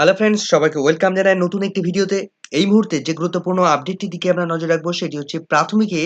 Hello friends সবাইকে welcome জানাই নতুন একটি ভিডিওতে। এই মুহূর্তে যে গুরুত্বপূর্ণ আপডেটটির দিকে আমরা নজর রাখব সেটি হচ্ছে প্রাথমিকে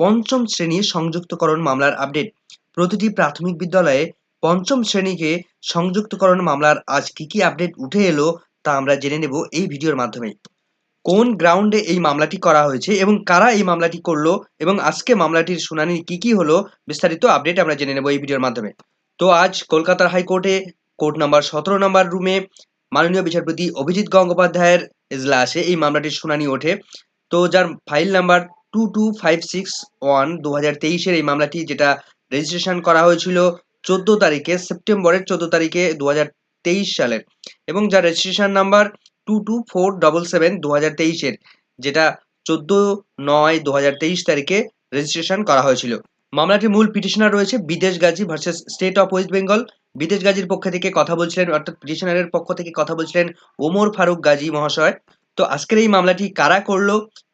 পঞ্চম শ্রেণির সংযুক্তকরণ মামলার আপডেট প্রতিটি প্রাথমিক বিদ্যালয়ে পঞ্চম শ্রেণীকে সংযুক্তকরণ মামলার আজ কি কি আপডেট উঠে এলো তা আমরা জেনে নেব এই ভিডিওর মাধ্যমে। কোন গ্রাউন্ডে এই মামলাটি করা হয়েছে এবং কারা এই মামলাটি করল এবং আজকে মামলাটির শুনানি কি কি হলো বিস্তারিত আপডেট আমরা জেনে নেব এই ভিডিওর মাধ্যমে। তো আজ কলকাতার হাইকোর্টে কোর্ট নাম্বার সতেরো নম্বর রুমে মাননীয় বিচারপতি অভিজিৎ গঙ্গোপাধ্যায়ের এজলাসে এই মামলাটির শুনানি ওঠে। তো যার file number two two five six one দু হাজার তেইশের এই মামলাটি যেটা রেজিস্ট্রেশন করা হয়েছিল চোদ্দ তারিখে, সেপ্টেম্বরের চোদ্দ তারিখে দু হাজার তেইশ সালের এবং যার registration number two two four double seven দু হাজার তেইশের, যেটা চোদ্দ নয় দু হাজার তেইশ তারিখে রেজিস্ট্রেশন করা হয়েছিল। মামলাটির মূল পিটিশনার রয়েছে Bidesh Gazi versus state of West Bengal Bidesh গাজীর পক্ষ থেকে কথা বলছিলেন, অর্থাৎ পিটিশনারের পক্ষ থেকে কথা বলছিলেন ওমর ফারুক গাজী মহাশয়। তো আজকের এই মামলাটি কারা করল?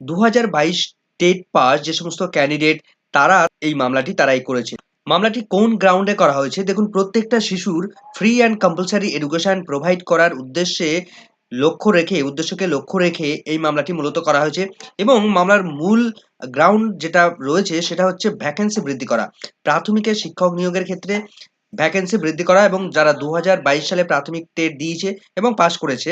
দু হাজার বাইশ টেট পাস যে সমস্ত ক্যান্ডিডেট তারা এই মামলাটি তারাই করেছে। মামলাটি কোন গ্রাউন্ডে করা হয়েছে? দেখুন, প্রত্যেকটা শিশুর free and compulsory education provide করার উদ্দেশ্যে লক্ষ্য রেখে, উদ্দেশ্যকে লক্ষ্য রেখে এই মামলাটি মূলত করা হয়েছে এবং মামলার মূল গ্রাউন্ড যেটা রয়েছে সেটা হচ্ছে ভ্যাকেন্সি বৃদ্ধি করা। প্রাথমিকের শিক্ষক নিয়োগের ক্ষেত্রে ভ্যাকেন্সি বৃদ্ধি করা এবং যারা দু হাজার বাইশ সালে প্রাথমিক টেট দিয়েছে এবং পাশ করেছে,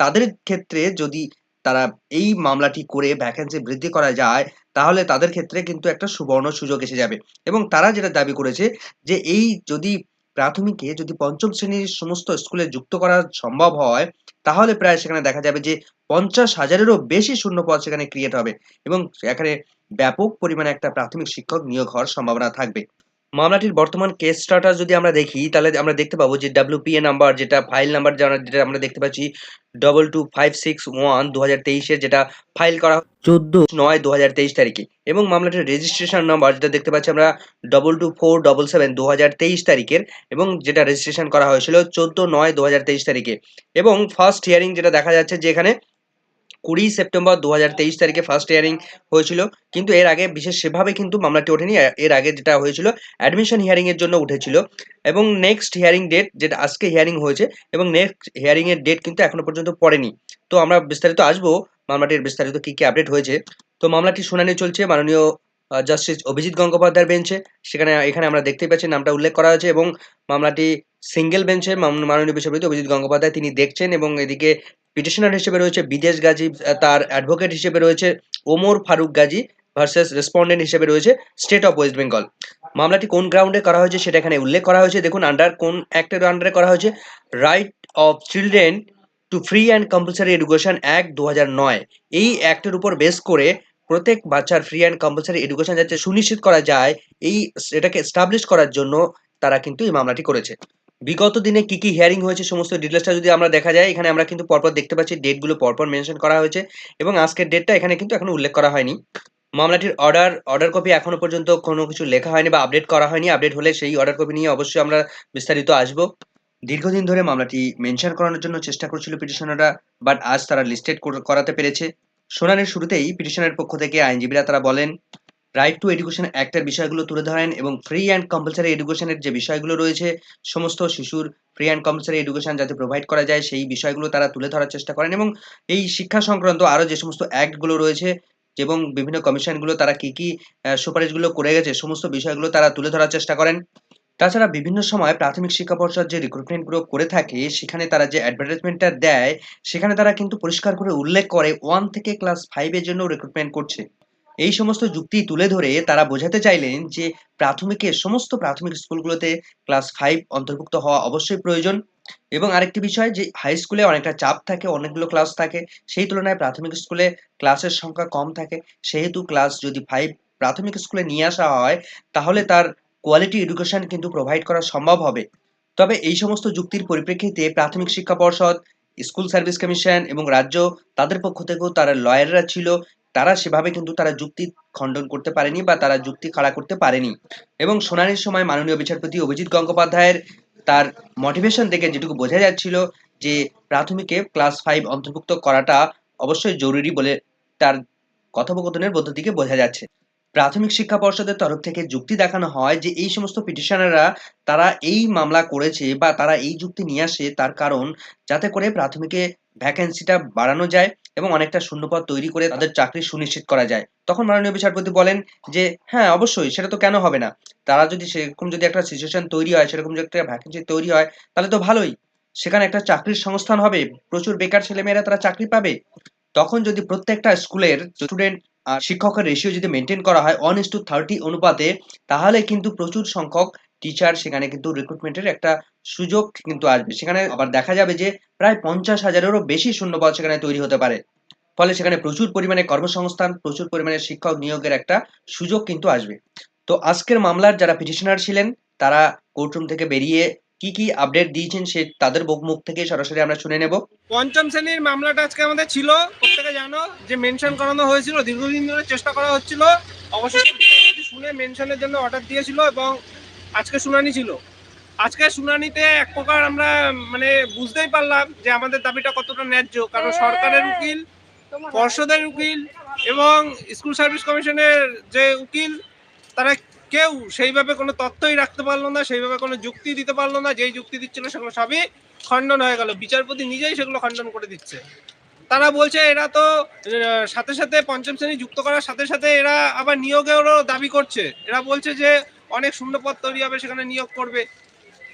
তাদের ক্ষেত্রে যদি তারা এই মামলাটি করে ভ্যাকেন্সি বৃদ্ধি করা যায়, তাহলে তাদের ক্ষেত্রে কিন্তু একটা সুবর্ণ সুযোগ এসে যাবে। এবং তারা যেটা দাবি করেছে যে এই যদি প্রাথমিকে যদি পঞ্চম শ্রেণির সমস্ত স্কুলে যুক্ত করা সম্ভব হয় তাহলে প্রায় সেখানে দেখা যাবে যে পঞ্চাশ হাজারেরও বেশি শূন্য পদ সেখানে ক্রিয়েট হবে এবং এখানে ব্যাপক পরিমাণে একটা প্রাথমিক শিক্ষক নিয়োগ হওয়ার সম্ভাবনা থাকবে। মামলাটির বর্তমান কেস স্টাটাস যদি আমরা দেখি তাহলে আমরা দেখতে পাবো যে ডাব্লিউপিএ নাম্বার যেটা ফাইল নাম্বার যেটা আমরা দেখতে পাচ্ছি double two five six one দু হাজার তেইশের যেটা ফাইল করা চোদ্দ। নয় দু হাজার তেইশ তারিখে। এবং মামলাটির রেজিস্ট্রেশন নাম্বার যেটা দেখতে পাচ্ছি আমরা double two four double seven দু হাজার তেইশ তারিখের এবং যেটা রেজিস্ট্রেশন করা হয়েছিল চোদ্দ নয় দু হাজার তেইশ তারিখে। এবং ফার্স্ট হিয়ারিং যেটা দেখা যাচ্ছে যে এখানে কুড়ি সেপ্টেম্বর দু হাজার তেইশ তারিখে ফার্স্ট হিয়ারিং হয়েছিল। কিন্তু এর আগে বিশেষ সেভাবে কিন্তু মামলাটি ওঠেনি। এর আগে যেটা হয়েছিল অ্যাডমিশন হিয়ারিং এর জন্য উঠেছিল। এবং নেক্সট হিয়ারিং ডেট যেটা আজকে হিয়ারিং হয়েছে, এবং নেক্সট হিয়ারিং এর ডেট কিন্তু এখনও পর্যন্ত পড়েনি। তো আমরা বিস্তারিত আসব মামলাটির বিস্তারিত কি কি আপডেট হয়েছে। তো মামলাটি শুনানি চলছে মাননীয় জাস্টিস অভিজিৎ গঙ্গোপাধ্যায়ের বেঞ্চে সেখানে, এখানে আমরা দেখতেই পাচ্ছি নামটা উল্লেখ করা হয়েছে এবং মামলাটি সিঙ্গেল বেঞ্চে মাননীয় বিচারপতি অভিজিৎ গঙ্গোপাধ্যায় তিনি দেখছেন এবং এদিকে পিটিশনার হিসেবে রয়েছে বিদেশ গাজী তার অ্যাডভোকেট হিসেবে রয়েছে ওমর ফারুক গাজী ভার্সেস রেসপন্ডেন্ট হিসেবে রয়েছে স্টেট অফ ওয়েস্ট বেঙ্গল মামলাটি কোন গ্রাউন্ডে করা হয়েছে সেটা এখানে উল্লেখ করা হয়েছে। দেখুন আন্ডার কোন অ্যাক্টের আন্ডারে করা হয়েছে right of children to free and compulsory education act দু নয়। এই অ্যাক্টের উপর বেস করে প্রত্যেক বাচ্চার ফ্রি অ্যান্ড কম্পালসারি এডুকেশন যাতে সুনিশ্চিত করা যায়, এই এটাকে এস্টাবলিশ করার জন্য তারা কিন্তু এই মামলাটি করেছে। বিগত দিনে কি কি হিয়ারিং হয়েছে সমস্ত ডিটেলসটা যদি আমরা দেখা যায়, এখানে আমরা কিন্তু পরপর দেখতে পাচ্ছি ডেটগুলো পরপর মেনশন করা হয়েছে এবং আজকের ডেটটা এখানে কিন্তু এখনও উল্লেখ করা হয়নি। মামলাটির অর্ডার অর্ডার কপি এখনও পর্যন্ত কোনো কিছু লেখা হয়নি বা আপডেট করা হয়নি। আপডেট হলে সেই অর্ডার কপি নিয়ে অবশ্যই আমরা বিস্তারিত আসব। দীর্ঘদিন ধরে মামলাটি মেনশন করানোর জন্য চেষ্টা করছিল পিটিশনাররা বাট আজ তারা লিস্টেড করাতে পেরেছে। শুনানির শুরুতেই পিটিশনের পক্ষ থেকে আইনজীবীরা তারা বলেন রাইট টু এডুকেশন অ্যাক্টের বিষয়গুলো তুলে ধরেন এবং ফ্রি অ্যান্ড কম্পালসারি এডুকেশনের যে বিষয়গুলো রয়েছে, সমস্ত শিশুর ফ্রি অ্যান্ড কম্পালসারি এডুকেশন যাতে প্রোভাইড করা যায়, সেই বিষয়গুলো তারা তুলে ধরার চেষ্টা করেন এবং এই শিক্ষা সংক্রান্ত আরও যে সমস্ত অ্যাক্টগুলো রয়েছে এবং বিভিন্ন কমিশনগুলো তারা কি কি সুপারিশগুলো করে গেছে, সমস্ত বিষয়গুলো তারা তুলে ধরার চেষ্টা করেন। তাছাড়া বিভিন্ন সময় প্রাথমিক শিক্ষা পর্ষদ যে রিক্রুটমেন্টগুলো করে থাকে, সেখানে তারা যে অ্যাডভার্টাইজমেন্টটা দেয়, সেখানে তারা কিন্তু পরিষ্কার করে উল্লেখ করে ওয়ান থেকে ক্লাস ফাইভের জন্য রিক্রুটমেন্ট করছে। এই সমস্ত যুক্তি তুলে ধরে তারা বোঝাতে চাইলেন যে প্রাথমিকের সমস্ত প্রাথমিক স্কুলগুলোতে ক্লাস ফাইভ অন্তর্ভুক্ত হওয়া অবশ্যই প্রয়োজন। এবং আরেকটি বিষয় যে হাই স্কুলে অনেকটা চাপ থাকে, অনেকগুলো ক্লাস থাকে, সেই তুলনায় প্রাথমিক স্কুলে ক্লাসের সংখ্যা কম থাকে। সেহেতু ক্লাস যদি ফাইভ প্রাথমিক স্কুলে নিয়ে আসা হয়, তাহলে তার কোয়ালিটি এডুকেশন কিন্তু প্রোভাইড করা সম্ভব হবে। তবে এই সমস্ত যুক্তির পরিপ্রেক্ষিতে প্রাথমিক শিক্ষা পর্ষদ, স্কুল সার্ভিস কমিশন এবং রাজ্য তাদের পক্ষ থেকেও তারা লয়াররা ছিল। তারা সেভাবে কিন্তু তারা যুক্তি খণ্ডন করতে পারেনি বা তারা যুক্তি খাড়া করতে পারেনি। এবং শুনানির সময় মাননীয় বিচারপতি অভিজিৎ গঙ্গোপাধ্যায়ের তার মোটিভেশন দেখে যেটুকু বোঝা যাচ্ছিল যে প্রাথমিকে ক্লাস ফাইভ অন্তর্ভুক্ত করাটা অবশ্যই জরুরি বলে তার কথোপকথনের মধ্য থেকে বোঝা যাচ্ছে। প্রাথমিক শিক্ষা পর্ষদের তরফ থেকে যুক্তি দেখানো হয় যে এই সমস্ত পিটিশনাররা তারা এই মামলা করেছে বা তারা এই যুক্তি নিয়ে আসে তার কারণ যাতে করে প্রাথমিকে ভ্যাকেন্সিটা বাড়ানো যায় এবং অনেকটা শূন্যপদ তৈরি করে তাদের চাকরি সুনিশ্চিত করা যায়। তখন মাননীয় বিচারপতি বলেন যে হ্যাঁ অবশ্যই, সেটা তো কেন হবে না? তারা যদি সেরকম যদি একটা সিচুয়েশন তৈরি হয়, সেরকম যদি একটা ভ্যাকেন্সি তৈরি হয়, তাহলে তো ভালোই। সেখানে একটা চাকরির সংস্থান হবে, প্রচুর বেকার ছেলেমেয়েরা তারা চাকরি পাবে। তখন যদি প্রত্যেকটা স্কুলের স্টুডেন্ট আর শিক্ষকের রেশিও যদি মেনটেন করা হয় ওয়ান ইস টু থার্টি অনুপাতে, তাহলে কিন্তু প্রচুর সংখ্যক টিচার সেখানে কিন্তু রিক্রুটমেন্টের একটা সুযোগ কিন্তু আসবে। সেখানে আবার দেখা যাবে যে প্রায় পঞ্চাশ হাজারেরও বেশি শূন্যপদ সেখানে তৈরি হতে পারে। ফলে সেখানে প্রচুর পরিমাণে কর্মসংস্থান, প্রচুর পরিমাণে শিক্ষক নিয়োগের একটা সুযোগ কিন্তু আসবে। তো আজকের মামলার যারা পিটিশনার ছিলেন, তারা কোর্টরুম থেকে বেরিয়ে কি কি আপডেট দিয়েছেন সে তাদের মুখ থেকে সরাসরি আমরা শুনে নেব। পঞ্চম শ্রেণির মামলাটা আজকে আমাদের ছিল। প্রত্যেকে জানো যে মেনশন করানো হয়েছিল, দীর্ঘদিন ধরে চেষ্টা করা হচ্ছিল। অবশেষে শুনে মেনশনের জন্য অর্ডার দিয়েছিল এবং আজকে শুনানি ছিল। আজকে শুনানিতে এক প্রকার আমরা মানে বুঝতেই পারলাম যে আমাদের দাবিটা কতটা ন্যায্য, কারণ সরকারের উকিল, পর্ষদের উকিল এবং স্কুল সার্ভিস কমিশনের যে উকিল, তারা কেউ সেইভাবে কোনো তথ্যই রাখতে পারল না, সেইভাবে কোনো যুক্তি দিতে পারল না, যেই যুক্তি দিচ্ছিল সেগুলো সবই খণ্ডন হয়ে গেল। বিচারপতি নিজেই সেগুলো খণ্ডন করে দিচ্ছে। তারা বলছে এরা তো সাথে সাথে পঞ্চম শ্রেণি যুক্ত করার সাথে সাথে এরা আবার নিয়োগেরও দাবি করছে। এরা বলছে যে অনেক শূন্যপদ তৈরি হবে, সেখানে নিয়োগ করবে।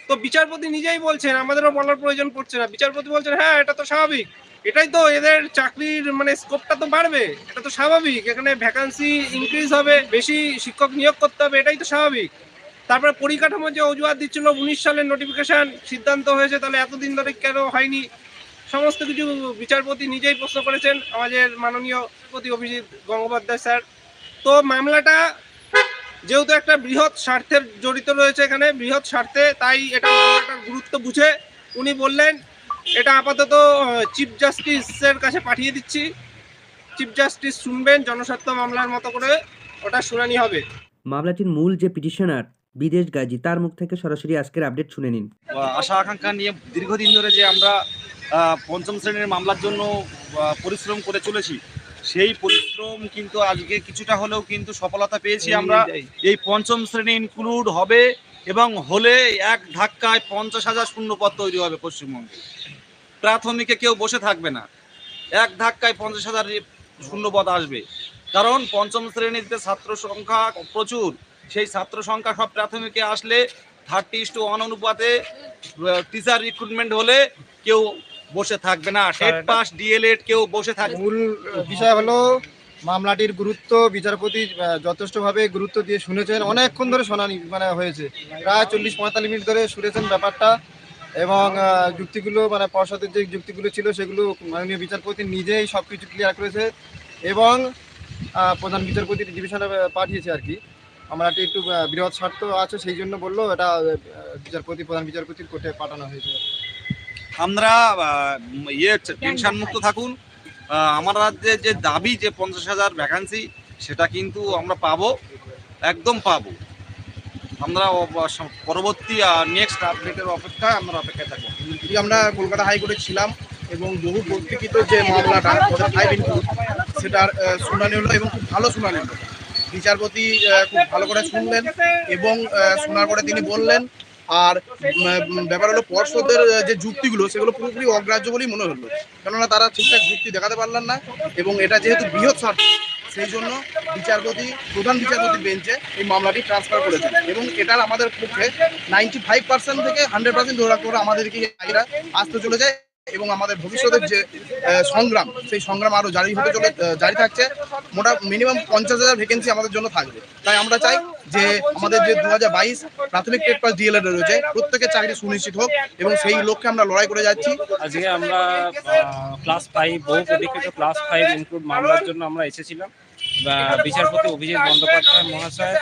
তো বিচারপতি নিজেই বলছেন, আমাদেরও বলার প্রয়োজন পড়ছে না। বিচারপতি বলছেন হ্যাঁ এটা তো স্বাভাবিক। এটাই তো এদের চাকরির মানে স্কোপটা তো বাড়বে। এটা তো স্বাভাবিক। এখানে ভ্যাকান্সি ইনক্রিজ হবে, বেশি শিক্ষক নিয়োগ করতে হবে, এটাই তো স্বাভাবিক। তারপরে পরিকাঠামো যে অজুহাত দিচ্ছিল, উনিশ সালের নোটিফিকেশান সিদ্ধান্ত হয়েছে, তাহলে এতদিন ধরে কেন হয়নি? সমস্ত কিছু বিচারপতি নিজেই প্রশ্ন করেছেন। আমাদের মাননীয় প্রতি অভিজিৎ গঙ্গোপাধ্যায় স্যার। তো মামলাটা যেহেতু একটা বৃহৎ স্বার্থের জড়িত রয়েছে এখানে বৃহৎ স্বার্থে তাই এটা মামলাটার গুরুত্ব বুঝে উনি বললেন এটা আপাতত চিফ জাস্টিসের কাছে পাঠিয়ে দিচ্ছি। চিফ জাস্টিস শুনবেন জনস্বার্থ মামলার মতো করে ওটা শুনানি হবে। মামলাটির মূল যে পিটিশনার বিদেশ গাজী তার মুখ থেকে সরাসরি আজকের আপডেট শুনে নিন। আশা আকাঙ্ক্ষা নিয়ে দীর্ঘদিন ধরে যে আমরা পঞ্চম শ্রেণির মামলার জন্য পরিশ্রম করে চলেছি সেই পরিশ্রম কিন্তু আজকে কিছুটা হলেও কিন্তু সফলতা পেয়েছি আমরা। এই পঞ্চম শ্রেণি ইনক্লুড হবে এবং হলে এক ধাক্কায় পঞ্চাশ হাজার শূন্যপদ তৈরি হবে পশ্চিমবঙ্গে। প্রাথমিকে কেউ বসে থাকবে না। এক ধাক্কায় পঞ্চাশ হাজার শূন্যপদ আসবে। কারণ পঞ্চম শ্রেণীতে ছাত্র সংখ্যা প্রচুর। সেই ছাত্র সংখ্যা সব প্রাথমিকে আসলে থার্টি ইস টু ওয়ান অনুপাতে টিচার রিক্রুটমেন্ট হলে কেউ বসে থাকবে না। টেট পাস ডিএলএড কেউ বসে থাকবে মূল বিষয় হলো মামলাটির গুরুত্ব বিচারপতি যথেষ্টভাবে গুরুত্ব দিয়ে শুনেছেন। অনেকক্ষণ ধরে শুনানি মানে হয়েছে। প্রায় চল্লিশ পঁয়তাল্লিশ মিনিট ধরে শুনেছেন ব্যাপারটা এবং যুক্তিগুলো মানে পর্ষদের যে যুক্তিগুলো ছিল সেগুলো মাননীয় বিচারপতি নিজেই সব কিছু ক্লিয়ার করেছে এবং প্রধান বিচারপতির ডিভিশনে পাঠিয়েছে আর কি। মামলাটি একটু বৃহৎ স্বার্থ আছে সেই জন্য বলল এটা বিচারপতি প্রধান বিচারপতির কোর্টে পাঠানো হয়েছে। আমরা ইয়ে টেনশন মুক্ত থাকুন। আমার রাজ্যে যে দাবি যে পঞ্চাশ হাজার ভ্যাকান্সি সেটা কিন্তু আমরা পাবো একদম পাবো। আমরা পরবর্তী নেক্সট আপডেটের অপেক্ষায় আমরা অপেক্ষায় থাকব। যদি আমরা কলকাতা হাইকোর্টে ছিলাম এবং বহু প্রতীক্ষিত যে মামলাটা সেটার শুনানি হলো এবং খুব ভালো শুনানি হলো। বিচারপতি খুব ভালো করে শুনলেন এবং শোনার পরে তিনি বললেন আর ব্যাপার হলো পর্ষদের যে যুক্তিগুলো, সেগুলো পুরোপুরি অগ্রাহ্য বলেই মনে হলো। কেননা তারা ঠিকঠাক যুক্তি দেখাতে পারলেন না এবং এটা যেহেতু বৃহৎ স্বার্থ, সেই জন্য বিচারপতি, প্রধান বিচারপতি বেঞ্চে এই মামলাটি ট্রান্সফার করেছেন। এবং এটার আমাদের পক্ষে নাইনটি ফাইভ পার্সেন্ট থেকে হান্ড্রেড পার্সেন্ট ধরে রাখতে আমাদেরকে আসতে চলে যায়। এবং আমাদের ভবিষ্যতের যে সংগ্রাম, সেই সংগ্রাম আরও জারি হতে চলে জারি থাকছে। মোটা মিনিমাম পঞ্চাশ হাজার ভ্যাকেন্সি আমাদের জন্য থাকবে। তাই আমরা চাই যে, আমাদের যে দু হাজার বাইশ প্রাথমিক টেট পাস ডিএলএড রয়েছে, প্রত্যেকের চাকরি সুনিশ্চিত হোক এবং সেই লক্ষ্যে আমরা লড়াই করে যাচ্ছি। আজকে আমরা ক্লাস ফাইভ বহু ক্লাস ফাইভ ইনক্লুড মামলার জন্য আমরা এসেছিলাম। বিচারপতি অভিজিৎ বন্দ্যোপাধ্যায় মহাশয়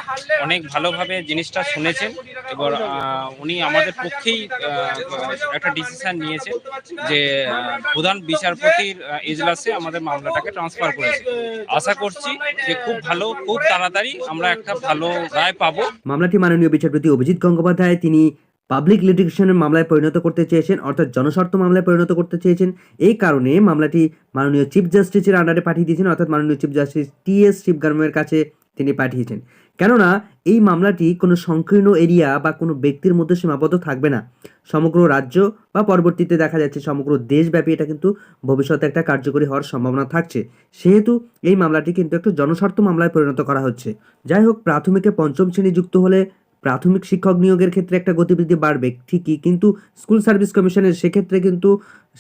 অনেক ভালোভাবে জিনিসটা শুনেছেন এবার উনি আমাদের পক্ষেই একটা ডিসিশন নিয়েছেন যে প্রধান বিচারপতির এজলাসে আমাদের মামলাটাকে ট্রান্সফার করেছে। আশা করছি যে খুব ভালো, খুব তাড়াতাড়ি আমরা একটা ভালো রায় পাবো। মামলাটি মাননীয় বিচারপতি অভিজিৎ গঙ্গোপাধ্যায়, তিনি পাবলিক লিটিগেশনের মামলায় পরিণত করতে চেয়েছেন, অর্থাৎ জনস্বার্থ মামলায় পরিণত করতে চেয়েছেন, এই কারণে মামলাটি মাননীয় চিফ জাস্টিসের আন্ডারে পাঠিয়ে দিয়েছেন, অর্থাৎ মাননীয় চিফ জাস্টিস টি এস শিবগার্মের কাছে তিনি পাঠিয়েছেন। কেননা, এই মামলাটি কোনো সংকীর্ণ এরিয়া বা কোনো ব্যক্তির মধ্যে সীমাবদ্ধ থাকবে না। সমগ্র রাজ্য বা পরবর্তীতে দেখা যাচ্ছে সমগ্র দেশব্যাপী এটা কিন্তু ভবিষ্যতে একটা কার্যকরী হওয়ার সম্ভাবনা থাকছে। সেহেতু এই মামলাটি কিন্তু একটু জনস্বার্থ মামলায় পরিণত করা হচ্ছে। যাই হোক, প্রাথমিকে পঞ্চম শ্রেণি যুক্ত হলে প্রাথমিক শিক্ষক নিয়োগের ক্ষেত্রে একটা গতিবিধি বাড়বে, ঠিকই, কিন্তু স্কুল সার্ভিস কমিশনের সেক্ষেত্রে কিন্তু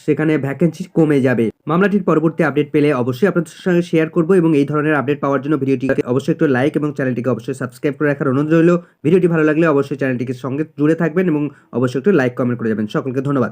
সেখানে ভ্যাকেন্সি কমে যাবে। মামলাটির পরবর্তী আপডেট পেলে অবশ্যই আপনাদের সঙ্গে শেয়ার করব এবং এই ধরনের আপডেট পাওয়ার জন্য ভিডিওটিকে অবশ্যই একটু লাইক এবং চ্যানেলটিকে অবশ্যই সাবস্ক্রাইব করে রাখার অনুরোধ রইল। ভিডিওটি ভালো লাগলে অবশ্যই চ্যানেলটিকে সঙ্গে জুড়ে থাকবেন এবং অবশ্যই একটু লাইক কমেন্ট করে যাবেন। সকলকে ধন্যবাদ।